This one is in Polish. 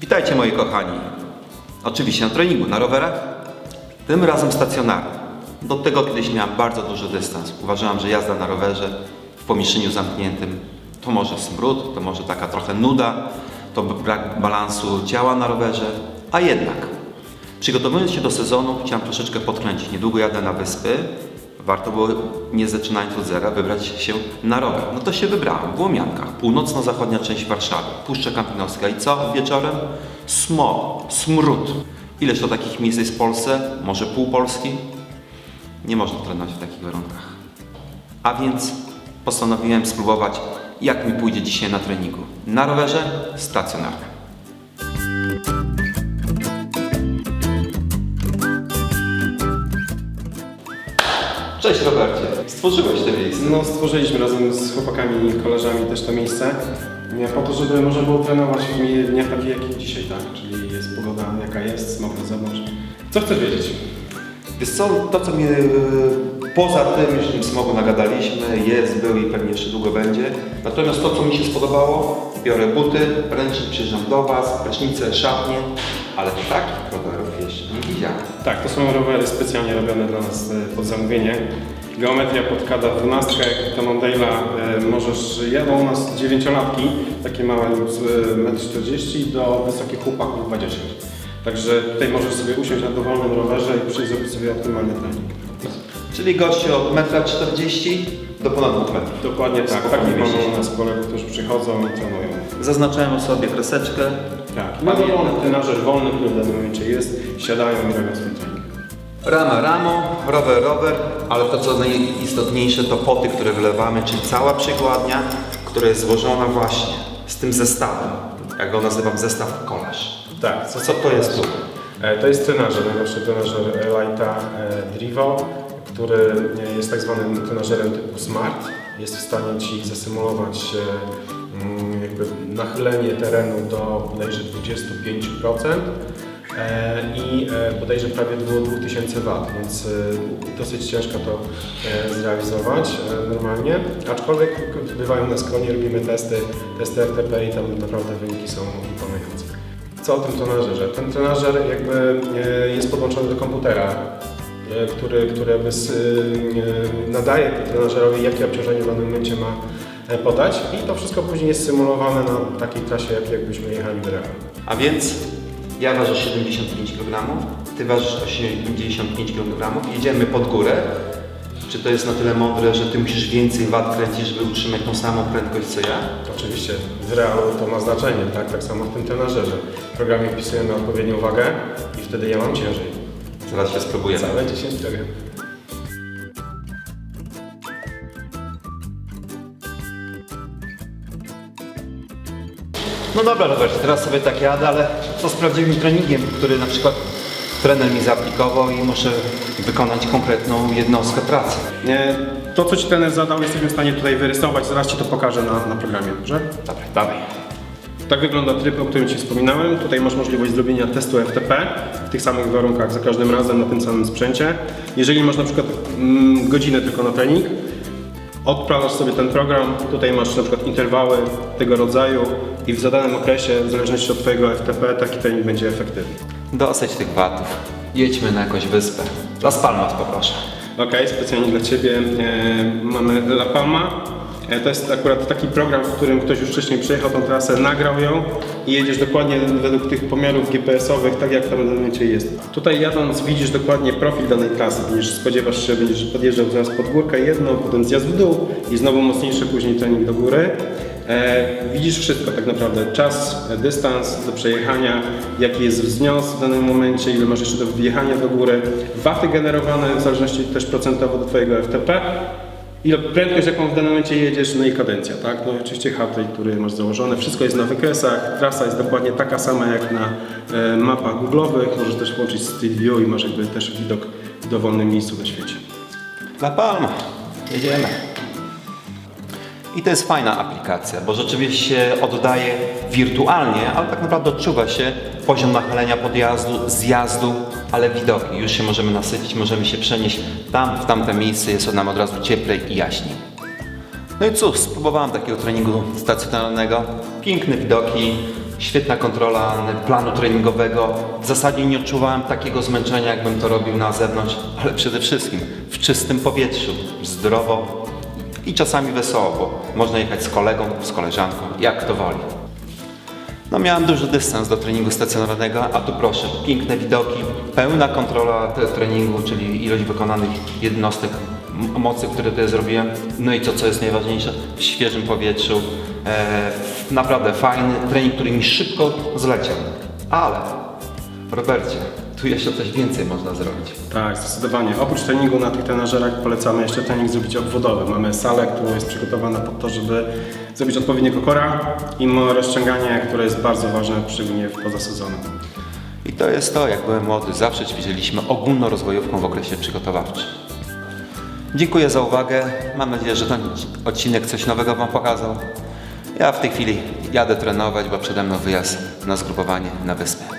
Witajcie moi kochani. Oczywiście na treningu, na rowerach. Tym razem stacjonarnym. Do tego kiedyś miałem bardzo duży dystans. Uważałem, że jazda na rowerze w pomieszczeniu zamkniętym to może smród, to może taka trochę nuda, to brak balansu ciała na rowerze. A jednak, przygotowując się do sezonu, chciałem troszeczkę podkręcić. Niedługo jadę na wyspy. Warto było, nie zaczynając od zera, wybrać się na rower. No to się wybrałem w Łomiankach, północno-zachodnia część Warszawy, Puszcza Kampinoska. I co wieczorem? Smog, smród. Ileż to takich miejsc jest w Polsce? Może pół Polski? Nie można trenować w takich warunkach. A więc postanowiłem spróbować, jak mi pójdzie dzisiaj na treningu. Na rowerze stacjonarnym. Cześć Robercie, stworzyłeś te miejsce. No, stworzyliśmy razem z chłopakami i koleżami też to miejsce. Nie, Po to, żeby można było trenować w dniach takich jak dzisiaj, tak? Czyli jest pogoda jaka jest, smog na zewnątrz. Co chcesz wiedzieć? Wiesz co, to co mnie e, poza tym, już tym smogu nagadaliśmy, jest, był i pewnie jeszcze długo będzie. Natomiast to co mi się spodobało, biorę buty, ręcznik przyjeżdżam do Was, prysznice, szatnie, ale takich rowerów jeszcze nie widziałem. Tak, to są rowery specjalnie robione dla nas e, pod zamówienie. Geometria podkada 12, jak to Mondale'a e, możesz, jadą u nas dziewięciolatki, takie małe, z e, 1,40 m do wysokich chłopaków 20 Także tutaj możesz sobie usiąść na dowolnym rowerze i przyjść zrobić sobie optymalny trening. Czyli goście od 1,40 m do ponad 2 metrów. Dokładnie tak, takich mamy u nas kolegów, którzy przychodzą i trenują. Zaznaczałem sobie kreseczkę. Tak, na dowolny trenażer wolny, który w danym momencie jest, siadają i robią swój trening. Rama ramo, rower rower, ale to co najistotniejsze to poty, które wlewamy, czyli cała przykładnia, która jest złożona właśnie z tym zestawem. Jak go nazywam, zestaw kolarz. Tak, Co, co to jest tu? E, To jest trenażer, najnowszy trenażer Lighta e, Drivo, który e, jest tak zwanym trenażerem typu Smart. Jest w stanie Ci zasymulować mm, jakby nachylenie terenu do bodajże 25% e, i e, bodajże prawie było 2000 W, więc e, dosyć ciężko to e, zrealizować e, normalnie. Aczkolwiek bywają na skronie, robimy testy, testy RTP i tam naprawdę wyniki są imponujące. Co o tym trenażerze? Ten trenażer jakby e, jest podłączony do komputera, e, który, który jakby e, nadaje trenażerowi, jakie obciążenie w danym momencie ma e, podać i to wszystko później jest symulowane na takiej trasie, jak jakbyśmy jechali w realu. A więc ja ważę 75 kg, ty ważysz 85 kg, jedziemy pod górę. Czy to jest na tyle mądre, że ty musisz więcej wad kręcić, żeby utrzymać tą samą prędkość co ja? Oczywiście w realu to ma znaczenie, tak? tak samo w tym trenażerze. W programie wpisujemy odpowiednią wagę i wtedy ja mam ciężej. Zaraz się spróbujemy. Całe 10 kg. No dobra, Robert, teraz sobie tak jadę, ale co z prawdziwym treningiem, który na przykład trener mi zaaplikował i muszę wykonać konkretną jednostkę pracy. Nie, To, co Ci trener zadał, jesteśmy w stanie tutaj wyrysować, zaraz Ci to pokażę na, na programie, dobrze? Dobra, dawaj. Tak wygląda tryb, o którym Ci wspominałem. Tutaj masz możliwość zrobienia testu FTP w tych samych warunkach za każdym razem na tym samym sprzęcie. Jeżeli masz na przykład mm, godzinę tylko na trening, odprawiasz sobie ten program, tutaj masz na przykład interwały tego rodzaju i w zadanym okresie, w zależności od Twojego FTP, taki trening będzie efektywny. Dosyć tych watów. Jedźmy na jakąś wyspę. Las Palmas poproszę. Ok, specjalnie dla Ciebie e, mamy La Palma. E, to jest akurat taki program, w którym ktoś już wcześniej przejechał tą trasę, nagrał ją i jedziesz dokładnie według tych pomiarów GPS-owych, tak jak tam w danym momencie jest. Tutaj jadąc widzisz dokładnie profil danej trasy. Będziesz spodziewasz się, będziesz podjeżdżał zaraz pod górkę jedną, potem zjazd w dół i znowu mocniejszy później trening do góry. E, widzisz wszystko tak naprawdę. Czas, e, dystans do przejechania, jaki jest wznios w danym momencie, ile masz jeszcze do wjechania do góry, waty generowane w zależności też procentowo do Twojego FTP I prędkość, jaką w danym momencie jedziesz, no i kadencja, tak? No i oczywiście hardware, który masz założone, wszystko jest na wykresach, trasa jest dokładnie taka sama jak na e, mapach google'owych, możesz też włączyć Street View i masz jakby też widok w dowolnym miejscu na świecie. La Palma. Jedziemy. I to jest fajna aplikacja, bo rzeczywiście się oddaje wirtualnie, ale tak naprawdę odczuwa się poziom nachylenia podjazdu, zjazdu, ale widoki. Już się możemy nasycić, możemy się przenieść tam, w tamte miejsce, jest nam od razu cieplej i jaśniej. No i cóż, spróbowałem takiego treningu stacjonarnego. Piękne widoki, świetna kontrola planu treningowego. W zasadzie nie odczuwałem takiego zmęczenia, jakbym to robił na zewnątrz, ale przede wszystkim w czystym powietrzu, zdrowo i czasami wesoło, bo można jechać z kolegą, z koleżanką, jak kto woli. No miałem duży dystans do treningu stacjonarnego, a tu proszę, piękne widoki, pełna kontrola treningu, czyli ilość wykonanych jednostek mocy, które tutaj zrobiłem. No i co, co jest najważniejsze, w świeżym powietrzu. E, naprawdę fajny trening, który mi szybko zleciał. Ale, Robercie, tu jeszcze coś więcej można zrobić. Tak, zdecydowanie. Oprócz treningu na tych trenażerach polecamy jeszcze trening zrobić obwodowy. Mamy salę, która jest przygotowana po to, żeby zrobić odpowiedniego kora i rozciąganie, które jest bardzo ważne, szczególnie w poza sezonem. I to jest to, jak byłem młody, zawsze ćwiczyliśmy ogólnorozwojówką w okresie przygotowawczym. Dziękuję za uwagę. Mam nadzieję, że ten odcinek coś nowego Wam pokazał. Ja w tej chwili jadę trenować, bo przede mną wyjazd na zgrupowanie na wyspę.